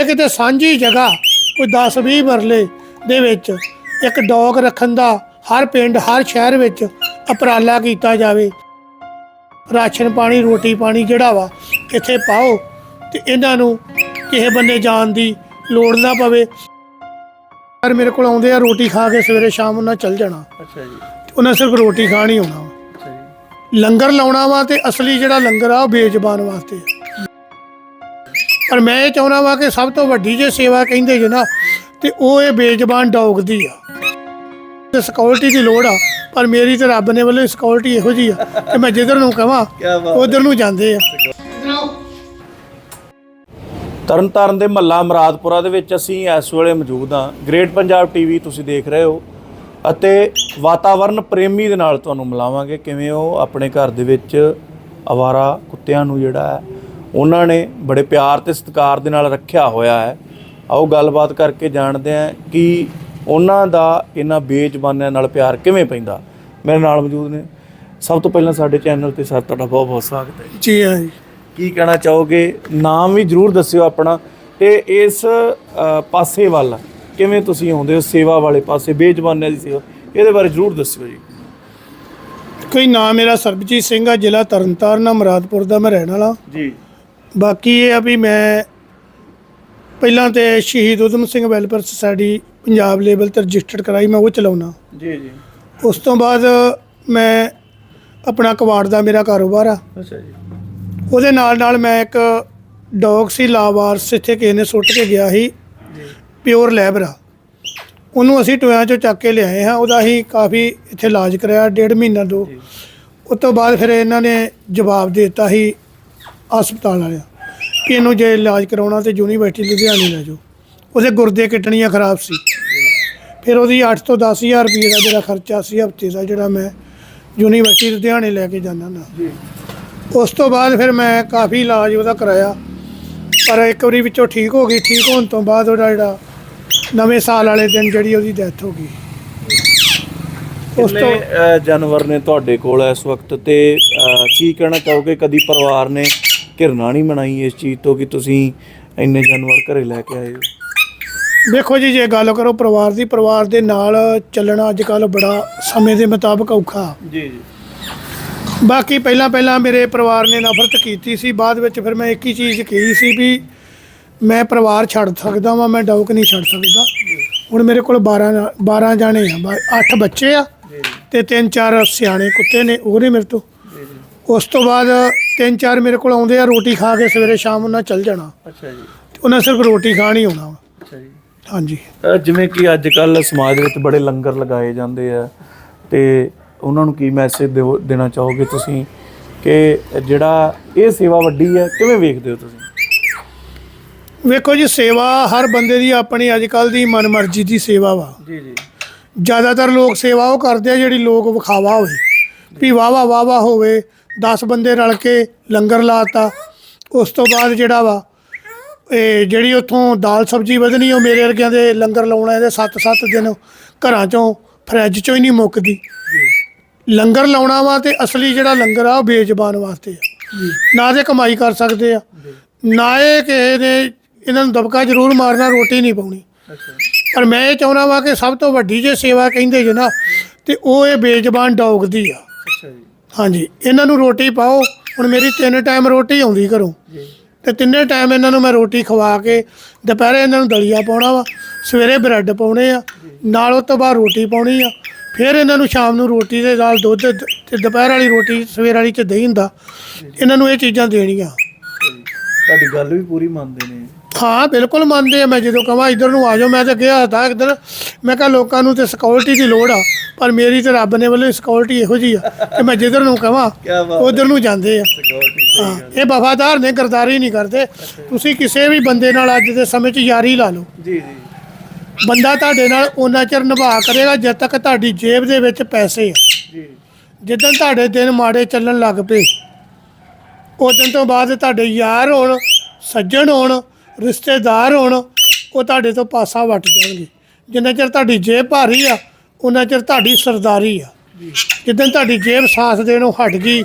ਇਹ ਕਿਤੇ ਸਾਂਝੀ ਜਗ੍ਹਾ ਕੋਈ 10 20 ਮਰਲੇ ਦੇ ਵਿੱਚ ਇੱਕ ਡੌਗ ਰੱਖਣ ਦਾ ਹਰ ਪਿੰਡ ਹਰ ਸ਼ਹਿਰ ਵਿੱਚ ਉਪਰਾਲਾ ਕੀਤਾ ਜਾਵੇ ਰਾਸ਼ਨ ਪਾਣੀ ਰੋਟੀ ਪਾਣੀ ਜਿਹੜਾ ਵਾ ਇੱਥੇ ਪਾਓ ਤੇ ਇਹਨਾਂ ਨੂੰ ਕਿਸੇ ਬੰਨੇ ਜਾਣ ਦੀ ਲੋੜ ਨਾ ਪਵੇ। ਪਰ ਮੇਰੇ ਕੋਲ ਆਉਂਦੇ ਆ ਰੋਟੀ ਖਾ ਕੇ ਸਵੇਰੇ ਸ਼ਾਮ ਉਹਨਾਂ ਚੱਲ ਜਾਣਾ। ਅੱਛਾ ਜੀ। ਉਹਨਾਂ ਸਿਰਫ ਰੋਟੀ ਖਾਣ ਹੀ ਆਉਣਾ ਜੀ। ਲੰਗਰ ਲਾਉਣਾ ਵਾ ਤੇ ਅਸਲੀ ਜਿਹੜਾ ਲੰਗਰ ਆ ਉਹ ਬੇਜ਼ਬਾਨ ਵਾਸਤੇ ਆ। ਪਰ ਮੈਂ ਇਹ ਚਾਹੁੰਦਾ ਵਾ ਕਿ ਸਭ ਤੋਂ ਵੱਡੀ ਜੇ ਸੇਵਾ ਕਹਿੰਦੇ ਜੇ ਨਾ ਤੇ ਉਹ ਇਹ ਬੇਜ਼ਬਾਨ ਡੌਗ ਦੀ ਆ। ਤੇ ਸਿਕਿਉਰਿਟੀ ਦੀ ਲੋੜ ਆ ਪਰ ਮੇਰੀ ਤੇ ਰੱਬ ਨੇ ਵੱਲੋਂ ਸਿਕਿਉਰਿਟੀ ਇਹੋ ਜੀ ਆ ਕਿ ਮੈਂ ਜਿੱਧਰ ਨੂੰ ਕਹਾਂ ਉਧਰ ਨੂੰ ਜਾਂਦੇ ਆ। ਤਰਨਤਾਰਨ ਦੇ ਮੱਲਾ ਮਰਾਦਪੁਰਾ ਦੇ ਵਿੱਚ ਅਸੀਂ ਇਸ ਵੇਲੇ ਮੌਜੂਦ ਹਾਂ। ਗ੍ਰੇਟ ਪੰਜਾਬ ਟੀਵੀ ਤੁਸੀਂ ਦੇਖ ਰਹੇ ਹੋ ਅਤੇ ਵਾਤਾਵਰਣ ਪ੍ਰੇਮੀ ਦੇ ਨਾਲ ਤੁਹਾਨੂੰ ਮਿਲਾਵਾਂਗੇ। ਕਿਵੇਂ ਉਹ ਆਪਣੇ ਘਰ ਦੇ ਵਿੱਚ ਅਵਾਰਾ ਕੁੱਤਿਆਂ ਨੂੰ ਜਿਹੜਾ ਹੈ ਉਹਨਾਂ ਨੇ ਬੜੇ ਪਿਆਰ ਤੇ ਸਤਿਕਾਰ ਦੇ ਨਾਲ ਰੱਖਿਆ ਹੋਇਆ ਹੈ। ਆਓ ਗੱਲਬਾਤ ਕਰਕੇ ਜਾਣਦੇ ਹਾਂ ਕਿ ਉਹਨਾਂ ਦਾ ਇਹਨਾਂ ਬੇਜ਼ਬਾਨਾਂ ਨਾਲ ਪਿਆਰ ਕਿਵੇਂ ਪੈਂਦਾ। ਮੇਰੇ ਨਾਲ ਮੌਜੂਦ ਨੇ। ਸਭ ਤੋਂ ਪਹਿਲਾਂ ਸਾਡੇ ਚੈਨਲ ਤੇ ਸਰ ਤੁਹਾਡਾ ਬਹੁਤ ਬਹੁਤ ਸਵਾਗਤ ਹੈ ਜੀ। ਹਾਂ ਜੀ। ਕੀ ਕਹਿਣਾ ਚਾਹੋਗੇ? ਨਾਮ ਵੀ ਜਰੂਰ ਦੱਸਿਓ ਆਪਣਾ। ਤੇ ਇਸ ਪਾਸੇ ਵੱਲ ਕਿਵੇਂ ਤੁਸੀਂ ਆਉਂਦੇ ਹੋ? ਸੇਵਾ ਵਾਲੇ ਪਾਸੇ ਬੇਜ਼ਬਾਨਾਂ ਦੀ ਸੇਵਾ ਇਹਦੇ ਬਾਰੇ ਜਰੂਰ ਦੱਸਿਓ ਜੀ। ਕੋਈ ਨਾਮ ਮੇਰਾ ਸਰਬਜੀਤ ਸਿੰਘ ਆ ਜ਼ਿਲ੍ਹਾ ਤਰਨਤਾਰਨ ਮੁਰਾਦਪੁਰ ਦਾ ਮੈਂ ਰਹਿਣ ਵਾਲਾ। ਜੀ। ਬਾਕੀ ਇਹ ਆ ਵੀ ਮੈਂ ਪਹਿਲਾਂ ਤੇ Shaheed Udham Singh welfare society Punjab level ਤੇ ਰਜਿਸਟਰਡ ਕਰਾਈ ਮੈਂ ਉਹ ਚਲਾਉਣਾ ਜੀ ਜੀ। ਉਸ ਤੋਂ ਬਾਅਦ ਮੈਂ ਆਪਣਾ ਕਬਾੜ ਦਾ ਮੇਰਾ ਕਾਰੋਬਾਰ ਆ। ਅੱਛਾ ਜੀ। ਉਹਦੇ ਨਾਲ ਨਾਲ ਮੈਂ ਇੱਕ ਡੌਗ ਸੀ ਲਾਵਾਰਸ ਇੱਥੇ ਕਿਸੇ ਨੇ ਸੁੱਟ ਕੇ ਗਿਆ ਸੀ। ਪਿਓਰ ਲੈਬਰਾ ਉਹਨੂੰ ਅਸੀਂ ਟੋਇਆਂ ਚੋਂ ਚੱਕ ਕੇ ਲਿਆਏ ਹਾਂ ਉਹਦਾ ਅਸੀਂ ਕਾਫੀ ਇੱਥੇ ਇਲਾਜ ਕਰਾਇਆ ਡੇਢ ਮਹੀਨਾ ਦੋ। ਉਸ ਤੋਂ ਬਾਅਦ ਫਿਰ ਇਹਨਾਂ ਨੇ ਜਵਾਬ ਦੇ ਦਿੱਤਾ ਸੀ ਹਸਪਤਾਲ ਵਾਲਿਆਂ। ਕਿ ਇਹਨੂੰ ਜੇ ਇਲਾਜ ਕਰਾਉਣਾ ਤੇ ਯੂਨੀਵਰਸਿਟੀ ਲੁਧਿਆਣੇ ਲੈ ਜਾਓ। ਉਹਦੇ ਗੁਰਦੇ ਕਿਡਨੀਆਂ ਖਰਾਬ ਸੀ। ਫਿਰ ਉਹਦੀ 8 ਤੋਂ 10000 ਰੁਪਏ ਦਾ ਜਿਹੜਾ ਖਰਚਾ ਸੀ ਹਫ਼ਤੇ ਦਾ ਜਿਹੜਾ ਮੈਂ ਯੂਨੀਵਰਸਿਟੀ ਲੁਧਿਆਣੇ ਲੈ ਕੇ ਜਾਂਦਾ ਨਾ ਉਸ ਤੋਂ ਬਾਅਦ ਫਿਰ ਮੈਂ ਕਾਫੀ ਇਲਾਜ ਉਹਦਾ ਕਰਾਇਆ। ਪਰ ਇੱਕ ਵਾਰੀ ਵਿੱਚੋਂ ਠੀਕ ਹੋ ਗਈ। ਠੀਕ ਹੋਣ ਤੋਂ ਬਾਅਦ ਉਹਦਾ ਜਿਹੜਾ ਨਵੇਂ ਸਾਲ ਵਾਲੇ ਦਿਨ ਜਿਹੜੀ ਉਹਦੀ ਡੈਥ ਹੋ ਗਈ। ਉਸ ਤੋਂ ਜਾਨਵਰ ਨੇ ਤੁਹਾਡੇ ਕੋਲ ਇਸ ਵਕਤ ਤੇ ਕੀ ਕਹਿਣਾ ਚਾਹੋਗੇ? ਕਦੀ ਪਰਿਵਾਰ ਨੇ ਘਿਰਨਾ ਨਹੀਂ ਮਨਾਈ ਇਸ ਚੀਜ਼ ਤੋਂ ਕਿ ਤੁਸੀਂ ਇੰਨੇ ਜਾਨਵਰ ਘਰੇ ਲੈ ਕੇ ਆਏ ਹੋ? ਦੇਖੋ ਜੀ ਜੇ ਗੱਲ ਕਰੋ ਪਰਿਵਾਰ ਦੀ ਪਰਿਵਾਰ ਦੇ ਨਾਲ ਚੱਲਣਾ ਅੱਜ ਕੱਲ ਬੜਾ ਸਮੇਂ ਦੇ ਮੁਤਾਬਕ ਔਖਾ। ਜੀ ਜੀ। ਬਾਕੀ ਪਹਿਲਾਂ ਪਹਿਲਾਂ ਮੇਰੇ ਪਰਿਵਾਰ ਨੇ ਨਫ਼ਰਤ ਕੀਤੀ ਸੀ ਬਾਅਦ ਵਿੱਚ ਫਿਰ ਮੈਂ ਇੱਕ ਹੀ ਚੀਜ਼ ਕਹੀ ਸੀ ਵੀ ਮੈਂ ਪਰਿਵਾਰ ਛੱਡ ਸਕਦਾ ਵਾਂ ਮੈਂ ਡੌਕ ਨਹੀਂ ਛੱਡ ਸਕਦਾ। ਹੁਣ ਮੇਰੇ ਕੋਲ 12 ਨਾ- 12 ਜਾਣੇ ਆ 8 ਬੱਚੇ ਆ ਤੇ ਤਿੰਨ ਚਾਰ ਸਿਆਣੇ ਕੁੱਤੇ ਨੇ ਉਹ ਨੇ ਮੇਰੇ ਤੋਂ। ਉਸ ਤੋਂ ਬਾਅਦ ਤਿੰਨ ਚਾਰ ਮੇਰੇ ਕੋਲ ਆਉਂਦੇ ਆ ਰੋਟੀ ਖਾ ਕੇ ਸਵੇਰੇ ਸ਼ਾਮ ਉਹਨਾਂ ਚੱਲ ਜਾਣਾ। ਅੱਛਾ ਜੀ। ਉਹਨਾਂ ਸਿਰਫ ਰੋਟੀ ਖਾਣ ਹੀ ਆਉਣਾ। ਵਾ ਅੱਛਾ ਜੀ। ਹਾਂਜੀ। ਜਿਵੇਂ ਕਿ ਅੱਜ ਕੱਲ ਸਮਾਜ ਵਿੱਚ ਬੜੇ ਲੰਗਰ ਲਗਾਏ ਜਾਂਦੇ ਆ ਤੇ ਉਹਨਾਂ ਨੂੰ ਕੀ ਮੈਸੇਜ ਦੇਣਾ ਚਾਹੋਗੇ ਤੁਸੀਂ ਕਿ ਜਿਹੜਾ ਇਹ ਸੇਵਾ ਵੱਡੀ ਹੈ ਕਿਵੇਂ ਵੇਖਦੇ ਹੋ ਤੁਸੀਂ? ਵੇਖੋ ਜੀ ਸੇਵਾ ਹਰ ਬੰਦੇ ਦੀ ਆਪਣੀ ਅੱਜ ਕੱਲ ਦੀ ਮਨਮਰਜ਼ੀ ਦੀ ਸੇਵਾ ਵਾ। ਜੀ ਜੀ। ਜ਼ਿਆਦਾਤਰ ਲੋਕ ਸੇਵਾ ਉਹ ਕਰਦੇ ਆ ਜਿਹੜੀ ਲੋਕ ਵਿਖਾਵਾ ਹੋਵੇ। ਵੀ ਵਾਵਾ ਵਾਵਾ ਹੋਵੇ 10 ਬੰਦੇ ਰਲ ਕੇ ਲੰਗਰ ਲਾਤਾ। ਉਸ ਤੋਂ ਬਾਅਦ ਜਿਹੜਾ ਵਾ, ਇਹ ਜਿਹੜੀ ਉੱਥੋਂ ਦਾਲ ਸਬਜ਼ੀ ਵਧਣੀ, ਉਹ ਮੇਰੇ ਵਰਗਿਆਂ ਦੇ ਲੰਗਰ ਲਾਉਣਾ ਇਹਦੇ 7-7 ਦਿਨ ਘਰਾਂ ਚੋਂ ਫਰਿੱਜ ਚੋਂ ਹੀ ਨਹੀਂ ਮੁੱਕਦੀ। ਲੰਗਰ ਲਾਉਣਾ ਵਾ ਤੇ ਅਸਲੀ ਜਿਹੜਾ ਲੰਗਰ ਆ, ਉਹ ਬੇਜ਼ਬਾਨ ਵਾਸਤੇ ਆ। ਨਾ ਤੇ ਕਮਾਈ ਕਰ ਸਕਦੇ ਆ, ਨਾ ਇਹ ਕਿਸੇ ਨੇ ਇਹਨਾਂ ਨੂੰ ਦਬਕਾ ਜ਼ਰੂਰ ਮਾਰਨਾ, ਰੋਟੀ ਨਹੀਂ ਪਾਉਣੀ। ਪਰ ਮੈਂ ਇਹ ਚਾਹੁੰਦਾ ਵਾ ਕਿ ਸਭ ਤੋਂ ਵੱਡੀ ਜੇ ਸੇਵਾ ਕਹਿੰਦੇ ਜੇ ਨਾ, ਤੇ ਉਹ ਇਹ ਬੇਜ਼ਬਾਨ ਡੌਗ ਦੀ ਆ। ਅੱਛਾ ਜੀ। ਹਾਂਜੀ ਇਹਨਾਂ ਨੂੰ ਰੋਟੀ ਪਾਓ। ਹੁਣ ਮੇਰੀ ਤਿੰਨ ਟਾਈਮ ਰੋਟੀ ਆਉਂਦੀ ਘਰੋਂ। ਜੀ। ਤੇ ਤਿੰਨੇ ਟਾਈਮ ਇਹਨਾਂ ਨੂੰ ਮੈਂ ਰੋਟੀ ਖਵਾ ਕੇ ਦੁਪਹਿਰੇ ਇਹਨਾਂ ਨੂੰ ਦਲੀਆ ਪਾਉਣਾ ਵਾ। ਸਵੇਰੇ ਬ੍ਰੈਡ ਪਾਉਣੇ ਆ। ਨਾਲ ਉਹ ਤੋਂ ਬਾਅਦ ਰੋਟੀ ਪਾਉਣੀ ਆ। ਫਿਰ ਇਹਨਾਂ ਨੂੰ ਸ਼ਾਮ ਨੂੰ ਰੋਟੀ ਦੇ ਨਾਲ ਦੁੱਧ ਤੇ ਦੁਪਹਿਰ ਵਾਲੀ ਰੋਟੀ ਸਵੇਰ ਵਾਲੀ ਚ ਦਹੀਂ ਹੁੰਦਾ। ਇਹਨਾਂ ਨੂੰ ਇਹ ਚੀਜ਼ਾਂ ਦੇਣੀਆਂ। ਤੁਹਾਡੀ ਗੱਲ ਵੀ ਪੂਰੀ ਮੰਨਦੇ ਨੇ। ਹਾਂ ਬਿਲਕੁਲ ਮੰਨਦੇ ਆ ਮੈਂ ਜਦੋਂ ਕਹਾਂ ਇੱਧਰ ਨੂੰ ਆ ਜਾਓ ਮੈਂ ਤਾਂ ਗਿਆ ਤਾਂ ਦਿਨ ਮੈਂ ਕਿਹਾ ਲੋਕਾਂ ਨੂੰ ਤੇ ਸਿਕਿਉਰਿਟੀ ਦੀ ਲੋੜ ਆ ਪਰ ਮੇਰੀ ਤੇ ਰੱਬ ਨੇ ਵੱਲੋਂ ਸਿਕਿਉਰਿਟੀ ਇਹੋ ਜੀ ਆ ਕਿ ਮੈਂ ਜਿੱਧਰ ਨੂੰ ਕਹਾਂ ਉਧਰ ਨੂੰ ਜਾਂਦੇ ਆ। ਇਹ ਵਫਾਦਾਰ ਨੇ ਗਰਦਾਰੀ ਨਹੀਂ ਕਰਦੇ। ਤੁਸੀਂ ਕਿਸੇ ਵੀ ਬੰਦੇ ਨਾਲ ਅੱਜ ਦੇ ਸਮੇਂ 'ਚ ਯਾਰੀ ਲਾ ਲਓ। ਜੀ ਜੀ। ਬੰਦਾ ਤੁਹਾਡੇ ਨਾਲ ਉਹਨਾਂ ਚਿਰ ਨਿਭਾ ਕਰੇਗਾ ਜਦ ਤੱਕ ਤੁਹਾਡੀ ਜੇਬ ਦੇ ਵਿੱਚ ਪੈਸੇ ਆ। ਜੀ। ਜਿੱਦਣ ਤੁਹਾਡੇ ਦਿਨ ਮਾੜੇ ਚੱਲਣ ਲੱਗ ਪਏ ਉਦੋਂ ਤੋਂ ਬਾਅਦ ਤੁਹਾਡੇ ਯਾਰ ਹੋਣ ਸੱਜਣ ਹੋਣ ਰਿਸ਼ਤੇਦਾਰ ਹੋਣ, ਉਹ ਤੁਹਾਡੇ ਤੋਂ ਪਾਸਾ ਵੱਟ ਜਾਣਗੇ। ਜਿੰਨਾ ਚਿਰ ਤੁਹਾਡੀ ਜੇਬ ਭਾਰੀ ਆ ਉਹਨਾਂ ਚਿਰ ਤੁਹਾਡੀ ਸਰਦਾਰੀ ਆ। ਜਿੱਦਣ ਤੁਹਾਡੀ ਜੇਬ ਸਾਥ ਦੇਣੋਂ ਹਟ ਗਈ,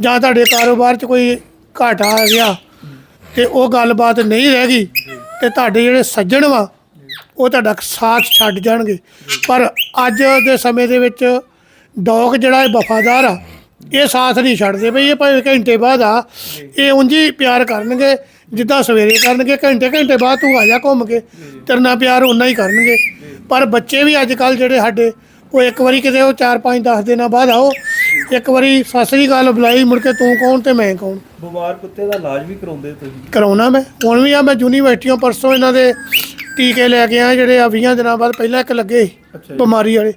ਜਾਂ ਤੁਹਾਡੇ ਕਾਰੋਬਾਰ 'ਚ ਕੋਈ ਘਾਟਾ ਆ ਗਿਆ, ਤੇ ਉਹ ਗੱਲਬਾਤ ਨਹੀਂ ਰਹਿ ਗਈ, ਤੇ ਤੁਹਾਡੇ ਜਿਹੜੇ ਸੱਜਣ ਵਾ, ਉਹ ਤੁਹਾਡਾ ਸਾਥ ਛੱਡ ਜਾਣਗੇ। ਪਰ ਅੱਜ ਦੇ ਸਮੇਂ ਦੇ ਵਿੱਚ ਡੌਗ ਜਿਹੜਾ ਇਹ ਵਫਾਦਾਰ ਆ, ਇਹ ਸਾਥ ਨਹੀਂ ਛੱਡਦੇ ਬਈ, ਇਹ ਭਾਵੇਂ ਘੰਟੇ ਬਾਅਦ ਆ, ਇਹ ਉਂਝ ਹੀ ਪਿਆਰ ਕਰਨਗੇ ਜਿੱਦਾਂ ਸਵੇਰੇ ਕਰਨਗੇ ਘੰਟੇ ਘੰਟੇ ਬਾਅਦ ਤੂੰ ਆ ਜਾ ਘੁੰਮ ਕੇ। ਤੇਰੇ ਨਾਲ ਪਿਆਰ ਉਨਾ ਹੀ ਕਰਨਗੇ। ਪਰ ਬੱਚੇ ਵੀ ਅੱਜ ਕੱਲ ਜਿਹੜੇ ਸਾਡੇ ਉਹ ਇੱਕ ਵਾਰੀ ਕਿਤੇ ਉਹ 4 5 10 ਦਿਨਾਂ ਬਾਅਦ ਆਓ ਇੱਕ ਵਾਰੀ ਸਤਿ ਸ੍ਰੀ ਅਕਾਲ ਬੁਲਾਈ ਮੁੜ ਕੇ ਤੂੰ ਕੌਣ ਤੇ ਮੈਂ ਕੌਣ? ਬਿਮਾਰ ਕੁੱਤੇ ਦਾ ਇਲਾਜ ਵੀ ਕਰਾਉਂਦੇ ਤੁਸੀਂ। ਕਰਾਉਣਾ ਮੈਂ। ਹੁਣ ਵੀ ਆ ਮੈਂ ਯੂਨੀਵਰਸਿਟੀਆਂ ਪਰਸੋਂ ਇਹਨਾਂ ਦੇ ਟੀਕੇ ਲੈ ਕੇ ਆਇਆ ਜਿਹੜੇ ਆ 20 ਦਿਨਾਂ ਬਾਅਦ ਪਹਿਲਾਂ ਇੱਕ ਲੱਗੇ ਸੀ। ਬਿਮਾਰੀ ਵਾਲੇ।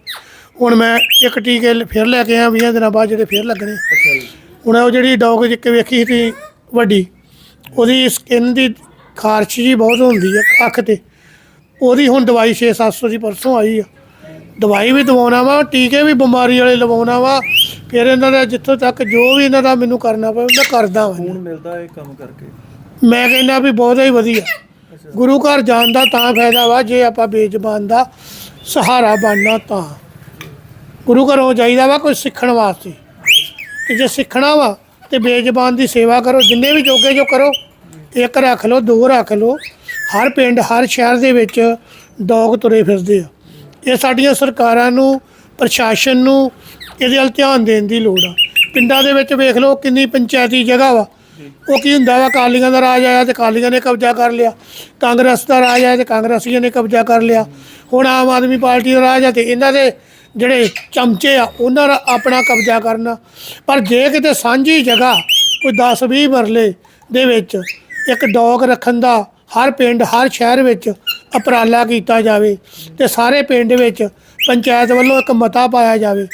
ਹੁਣ ਮੈਂ ਇੱਕ ਟੀਕੇ ਫਿਰ ਲੈ ਕੇ ਆਇਆ 20 ਦਿਨਾਂ ਬਾਅਦ ਜਿਹੜੇ ਫਿਰ ਲੱਗਣੇ। ਅੱਛਾ ਜੀ। ਹੁਣ ਉਹ ਜਿਹੜੀ ਡੌਗ ਜਿੱਕ ਵੇਖੀ ਸੀ ਵੱਡੀ ਉਹਦੀ ਸਕਿਨ ਦੀ ਖਾਰਸ਼ ਜੀ ਬਹੁਤ ਹੁੰਦੀ ਹੈ ਅੱਖ ਤੇ। ਉਹਦੀ ਹੁਣ ਦਵਾਈ 6-700 ਦੀ ਪਰਸੋਂ ਆਈ ਆ। ਦਵਾਈ ਵੀ ਦਵਾਉਣਾ ਵਾ ਟੀਕੇ ਵੀ ਬਿਮਾਰੀ ਵਾਲੇ ਲਵਾਉਣਾ ਵਾ। ਫਿਰ ਇਹਨਾਂ ਦਾ ਜਿੱਥੋਂ ਤੱਕ ਜੋ ਵੀ ਇਹਨਾਂ ਦਾ ਮੈਨੂੰ ਕਰਨਾ ਪਵੇ ਮੈਂ ਕਰਦਾ ਵਾਂ। ਖੂਨ ਮਿਲਦਾ ਇਹ ਕੰਮ ਕਰਕੇ? ਮੈਂ ਕਹਿੰਦਾ ਵੀ ਬਹੁਤ ਹੀ ਵਧੀਆ। ਗੁਰੂ ਘਰ ਜਾਣ ਦਾ ਤਾਂ ਫਾਇਦਾ ਵਾ ਜੇ ਆਪਾਂ ਬੇਜ਼ਬਾਨ ਦਾ ਸਹਾਰਾ ਬਣਨਾ ਤਾਂ। ਗੁਰੂ ਘਰੋਂ ਜਾਈਦਾ ਵਾ ਕੋਈ ਸਿੱਖਣ ਵਾਸਤੇ। ਤੇ ਜੇ ਸਿੱਖਣਾ ਵਾ ਤੇ ਬੇਜ਼ਬਾਨ ਦੀ ਸੇਵਾ ਕਰੋ, ਜਿੰਨੇ ਵੀ ਜੋਗੇ ਜੋ ਕਰੋ, ਇੱਕ ਰੱਖ ਲਓ, ਦੋ ਰੱਖ ਲਓ। ਹਰ ਪਿੰਡ, ਹਰ ਸ਼ਹਿਰ ਦੇ ਵਿੱਚ ਡੌਗ ਤੁਰੇ ਫਿਰਦੇ ਆ। ਇਹ ਸਾਡੀਆਂ ਸਰਕਾਰਾਂ ਨੂੰ, ਪ੍ਰਸ਼ਾਸਨ ਨੂੰ ਇਹਦੇ ਵੱਲ ਧਿਆਨ ਦੇਣ ਦੀ ਲੋੜ ਆ। ਪਿੰਡਾਂ ਦੇ ਵਿੱਚ ਵੇਖ ਲਓ ਕਿੰਨੀ ਪੰਚਾਇਤੀ ਜਗ੍ਹਾ ਵਾ। ਉਹ ਕੀ ਹੁੰਦਾ ਵਾ ਕਾਲੀਆਂ ਦਾ ਰਾਜ ਆਇਆ ਤੇ ਕਾਲੀਆਂ ਨੇ ਕਬਜ਼ਾ ਕਰ ਲਿਆ। ਕਾਂਗਰਸ ਦਾ ਰਾਜ ਆਇਆ ਤੇ ਕਾਂਗਰਸੀਆਂ ਨੇ ਕਬਜ਼ਾ ਕਰ ਲਿਆ। ਹੁਣ ਆਮ ਆਦਮੀ ਪਾਰਟੀ ਦਾ ਰਾਜ ਆ ਤੇ ਇਹਨਾਂ ਦੇ ਜਿਹੜੇ ਚਮਚੇ ਆ, ਉਹਨਾਂ ਦਾ ਆਪਣਾ ਕਬਜ਼ਾ ਕਰਨਾ। ਪਰ ਜੇ ਕਿਤੇ ਸਾਂਝੀ ਜਗ੍ਹਾ ਕੋਈ 10 20 ਮਰਲੇ ਦੇ ਵਿੱਚ ਇੱਕ ਡੌਗ ਰੱਖਣ ਦਾ ਹਰ ਪਿੰਡ, ਹਰ ਸ਼ਹਿਰ ਵਿੱਚ ਉਪਰਾਲਾ ਕੀਤਾ ਜਾਵੇ ਤੇ ਸਾਰੇ ਪਿੰਡ ਵਿੱਚ ਪੰਚਾਇਤ ਵੱਲੋਂ ਇੱਕ ਮਤਾ ਪਾਇਆ ਜਾਵੇ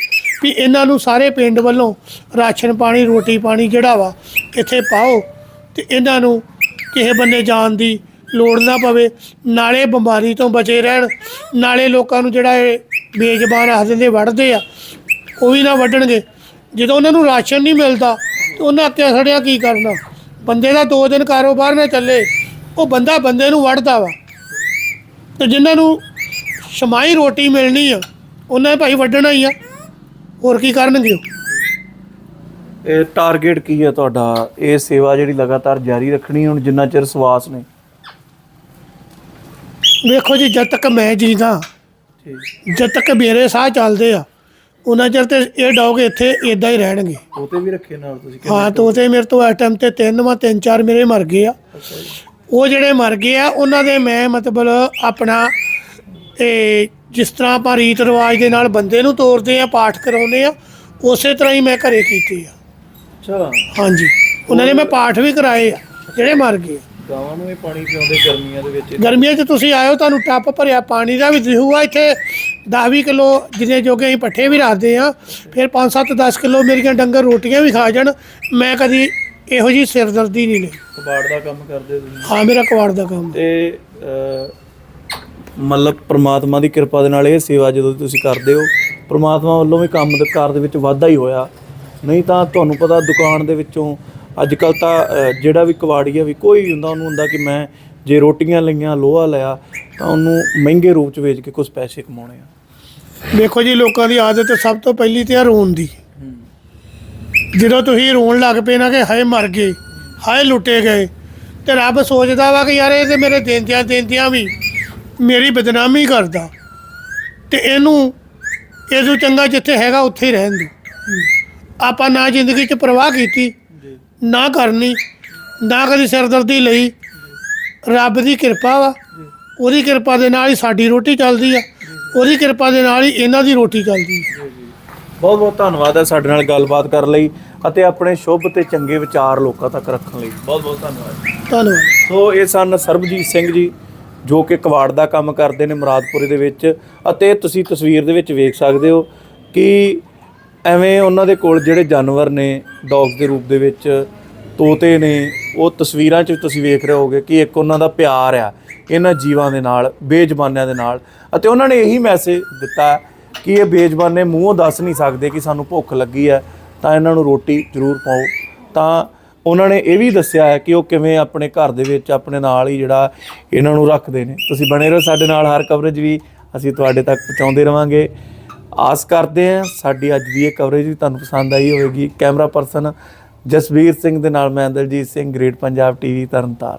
ਵੀ ਇਹਨਾਂ ਨੂੰ ਸਾਰੇ ਪਿੰਡ ਵੱਲੋਂ ਰਾਸ਼ਨ ਪਾਣੀ, ਰੋਟੀ ਪਾਣੀ ਜਿਹੜਾ ਵਾ, ਇੱਥੇ ਪਾਓ ਤੇ ਇਹਨਾਂ ਨੂੰ ਕਿਸੇ ਬੰਨੇ ਜਾਣ ਦੀ ਲੋੜ ਨਾ ਪਵੇ, ਨਾਲੇ ਬਿਮਾਰੀ ਤੋਂ ਬਚੇ ਰਹਿਣ, ਨਾਲੇ ਲੋਕਾਂ ਨੂੰ ਜਿਹੜਾ ਇਹ ਬੇਜ਼ਬਾਨ ਆਖ ਦਿੰਦੇ ਵੜਦੇ ਆ, ਉਹ ਵੀ ਨਾ ਵੱਢਣਗੇ। ਜਦੋਂ ਉਹਨਾਂ ਨੂੰ ਰਾਸ਼ਨ ਨਹੀਂ ਮਿਲਦਾ, ਤੇ ਉਹਨਾਂ ਅੱਕੇ ਸੜਿਆ ਕੀ ਕਰਨਾ? ਬੰਦੇ ਦਾ ਦੋ ਦਿਨ ਕਾਰੋਬਾਰ ਨਾ ਚੱਲੇ, ਉਹ ਬੰਦਾ ਬੰਦੇ ਨੂੰ ਵੜਦਾ ਵਾ। ਤੇ ਜਿਨ੍ਹਾਂ ਨੂੰ ਸ਼ਮਾਈ ਰੋਟੀ ਮਿਲਣੀ ਆ, ਉਹਨਾਂ ਨੇ ਭਾਈ ਵੱਢਣਾ ਹੀ ਆ। ਹੋਰ ਕੀ ਕਰਨਗੇ ਉਹ? ਇਹ ਟਾਰਗੇਟ ਕੀ ਹੈ ਤੁਹਾਡਾ? ਇਹ ਸੇਵਾ ਜਿਹੜੀ ਲਗਾਤਾਰ ਜਾਰੀ ਰੱਖਣੀ, ਹੁਣ ਜਿੰਨਾ ਚਿਰ ਸਵਾਸ ਨੇ। ਵੇਖੋ ਜੀ ਜਦ ਤੱਕ ਮੈਂ ਜੀਦਾ ਜਦ ਤੱਕ ਮੇਰੇ ਸਾਹ ਚੱਲਦੇ ਆ ਉਹਨਾਂ ਚਿਰ ਤੇ ਇਹ ਡੌਗ ਇੱਥੇ ਇਦਾਂ ਹੀ ਰਹਿਣਗੇ। ਤੋਤੇ ਵੀ ਰੱਖੇ ਨਾਲ ਤੁਸੀਂ ਹਾਂ ਤੋਤੇ ਮੇਰੇ ਤੋਂ ਇਸ ਟਾਈਮ ਤੇ ਤਿੰਨ ਵਾ ਤਿੰਨ ਚਾਰ ਮੇਰੇ ਮਰ ਗਏ ਆ। ਉਹ ਜਿਹੜੇ ਮਰ ਗਏ ਆ ਉਹਨਾਂ ਦੇ ਮੈਂ ਮਤਲਬ ਆਪਣਾ ਇਹ ਜਿਸ ਤਰ੍ਹਾਂ ਆਪਾਂ ਰੀਤ ਰਿਵਾਜ ਦੇ ਨਾਲ ਬੰਦੇ ਨੂੰ ਤੋਰਦੇ ਆ ਪਾਠ ਕਰਾਉਂਦੇ ਆ ਉਸੇ ਤਰ੍ਹਾਂ ਹੀ ਮੈਂ ਘਰੇ ਕੀਤੇ ਆ। ਅੱਛਾ। ਹਾਂਜੀ। ਉਹਨਾਂ ਨੇ ਮੈਂ ਪਾਠ ਵੀ ਕਰਾਏ ਆ ਜਿਹੜੇ ਮਰ ਗਏ ਗਾਵਾਂ ਨੂੰ ਇਹ ਪਾਣੀ ਪਿਆਉਂਦੇ ਗਰਮੀਆਂ ਦੇ ਵਿੱਚ। ਗਰਮੀਆਂ 'ਚ ਤੁਸੀਂ ਆਇਓ ਤੁਹਾਨੂੰ ਟੱਪ ਭਰਿਆ ਪਾਣੀ ਦਾ ਵੀ ਦਿਖੂਗਾ। ਇੱਥੇ 10-20 ਕਿਲੋ ਜਿੰਨੇ ਜੋਗੇ ਅਸੀਂ ਪੱਠੇ ਵੀ ਰੱਖਦੇ ਆ ਫਿਰ 5-7 10 ਕਿਲੋ ਮੇਰੀਆਂ ਡੰਗਰ ਰੋਟੀਆਂ ਵੀ ਖਾ ਜਾਣ। ਮੈਂ ਕਦੀ ਇਹੋ ਜੀ ਸਿਰਦਰਦੀ ਨਹੀਂ ਲਈ। ਕਬਾੜ ਦਾ ਕੰਮ ਕਰਦੇ ਤੁਸੀਂ? ਹਾਂ ਮੇਰਾ ਕਵਾੜ ਦਾ ਕੰਮ। ਤੇ ਮਤਲਬ ਪ੍ਰਮਾਤਮਾ ਦੀ ਕਿਰਪਾ ਦੇ ਨਾਲ ਇਹ ਸੇਵਾ ਜਦੋਂ ਤੁਸੀਂ ਕਰਦੇ ਹੋ ਪ੍ਰਮਾਤਮਾ ਵੱਲੋਂ ਵੀ ਕੰਮ ਦੇ ਕਾਰ ਦੇ ਵਿੱਚ ਵਾਧਾ ਹੀ ਹੋਇਆ। ਨਹੀਂ ਤਾਂ ਤੁਹਾਨੂੰ ਪਤਾ ਦੁਕਾਨ ਦੇ ਵਿੱਚੋਂ ਅੱਜ ਕੱਲ ਤਾਂ ਜਿਹੜਾ ਵੀ ਕਵਾੜੀ ਵੀ ਕੋਈ ਵੀ ਹੁੰਦਾ, ਉਹਨੂੰ ਹੁੰਦਾ ਕਿ ਮੈਂ ਜੇ ਰੋਟੀਆਂ ਲਈਆਂ, ਲੋਹਾ ਲਿਆ, ਤਾਂ ਉਹਨੂੰ ਮਹਿੰਗੇ ਰੂਪ ਚ ਵੇਚ ਕੇ ਕੁਝ ਪੈਸੇ ਕਮਾਉਣੇ ਆ। ਦੇਖੋ ਜੀ, ਲੋਕਾਂ ਦੀ ਆਦਤ ਸਭ ਤੋਂ ਪਹਿਲੀ ਤੇ ਆ ਰੋਣ ਦੀ। ਜਦੋਂ ਤੁਸੀਂ ਰੋਣ ਲੱਗ ਪਏ ਨਾ ਕਿ ਹਾਏ ਮਰ ਗਏ, ਹਾਏ ਲੁੱਟੇ ਗਏ, ਤੇ ਰੱਬ ਸੋਚਦਾ ਵਾ ਕਿ ਯਾਰ ਇਹ ਤੇ ਮੇਰੇ ਦੇਂਦਿਆਂ ਦੇਂਦਿਆਂ ਵੀ ਮੇਰੀ ਬਦਨਾਮੀ ਕਰਦਾ। ਤੇ ਇਹਨੂੰ ਇਹਦੋਂ ਚੰਗਾ ਜਿੱਥੇ ਹੈਗਾ, ਉੱਥੇ ਹੀ ਰਹਿਣ ਦਿਓ। ਆਪਾਂ ਨਾ ਜ਼ਿੰਦਗੀ 'ਚ ਪਰਵਾਹ ਕੀਤੀ ਨਾ ਕਰਨੀ ਨਾ ਕਦੀ ਸਿਰਦਰਦੀ ਲਈ। ਰੱਬ ਦੀ ਕਿਰਪਾ ਵਾ। ਉਹਦੀ ਕਿਰਪਾ ਦੇ ਨਾਲ ਹੀ ਸਾਡੀ ਰੋਟੀ ਚੱਲਦੀ ਆ। ਉਹਦੀ ਕਿਰਪਾ ਦੇ ਨਾਲ ਹੀ ਇਹਨਾਂ ਦੀ ਰੋਟੀ ਚੱਲਦੀ ਆ। ਬਹੁਤ ਬਹੁਤ ਧੰਨਵਾਦ ਹੈ ਸਾਡੇ ਨਾਲ ਗੱਲਬਾਤ ਕਰਨ ਲਈ ਅਤੇ ਆਪਣੇ ਸ਼ੁਭ ਤੇ ਚੰਗੇ ਵਿਚਾਰ ਲੋਕਾਂ ਤੱਕ ਰੱਖਣ ਲਈ। ਬਹੁਤ ਬਹੁਤ ਧੰਨਵਾਦ। ਧੰਨਵਾਦ। ਸੋ ਇਹ ਸਨ ਸਰਬਜੀਤ ਸਿੰਘ ਜੀ ਜੋ ਕਿ ਕਵਾੜ ਦਾ ਕੰਮ ਕਰਦੇ ਨੇ ਮੁਰਾਦਪੁਰੇ ਦੇ ਵਿੱਚ। ਅਤੇ ਤੁਸੀਂ ਤਸਵੀਰ ਦੇ ਵਿੱਚ ਵੇਖ ਸਕਦੇ ਹੋ ਕਿ ਐਵੇਂ ਉਹਨਾਂ ਦੇ ਕੋਲ ਜਿਹੜੇ ਜਾਨਵਰ ਨੇ ਡੌਗਸ ਦੇ ਰੂਪ ਦੇ ਵਿੱਚ ਤੋਤੇ ਨੇ, ਉਹ ਤਸਵੀਰਾਂ 'ਚ ਤੁਸੀਂ ਵੇਖ ਰਹੇ ਹੋਗੇ ਕਿ ਇੱਕ ਉਹਨਾਂ ਦਾ ਪਿਆਰ ਆ, ਇਹਨਾਂ ਜੀਵਾਂ ਦੇ ਨਾਲ ਬੇਜ਼ਬਾਨਿਆਂ ਦੇ ਨਾਲ। ਅਤੇ ਉਹਨਾਂ ਨੇ ਇਹੀ ਮੈਸੇਜ ਦਿੱਤਾ ਕਿ ਇਹ ਬੇਜ਼ਬਾਨੇ ਮੂੰਹੋਂ ਦੱਸ ਨਹੀਂ ਸਕਦੇ ਕਿ ਸਾਨੂੰ ਭੁੱਖ ਲੱਗੀ ਹੈ, ਤਾਂ ਇਹਨਾਂ ਨੂੰ ਰੋਟੀ ਜ਼ਰੂਰ ਪਾਓ। ਤਾਂ ਉਹਨਾਂ ਨੇ ਇਹ ਵੀ ਦੱਸਿਆ ਹੈ ਕਿ ਉਹ ਕਿਵੇਂ ਆਪਣੇ ਘਰ ਦੇ ਵਿੱਚ, ਆਪਣੇ ਨਾਲ ਹੀ ਜਿਹੜਾ ਇਹਨਾਂ ਨੂੰ ਰੱਖਦੇ ਨੇ। ਤੁਸੀਂ ਬਣੇ ਰਹੋ ਸਾਡੇ ਨਾਲ, ਹਰ ਕਵਰੇਜ ਵੀ ਅਸੀਂ ਤੁਹਾਡੇ ਤੱਕ ਪਹੁੰਚਾਉਂਦੇ ਰਵਾਂਗੇ। ਆਸ ਕਰਦੇ ਹਾਂ, ਸਾਡੀ ਅੱਜ ਦੀ ਇਹ ਕਵਰੇਜ ਵੀ ਤੁਹਾਨੂੰ ਪਸੰਦ ਆਈ ਹੋਵੇਗੀ। ਕੈਮਰਾ ਪਰਸਨ ਜਸਵੀਰ ਸਿੰਘ ਦੇ ਨਾਲ ਮੈਂ ਦਲਜੀਤ ਸਿੰਘ, ਗ੍ਰੇਟ ਪੰਜਾਬ ਟੀਵੀ ਤਰਨਤਾਰਨ।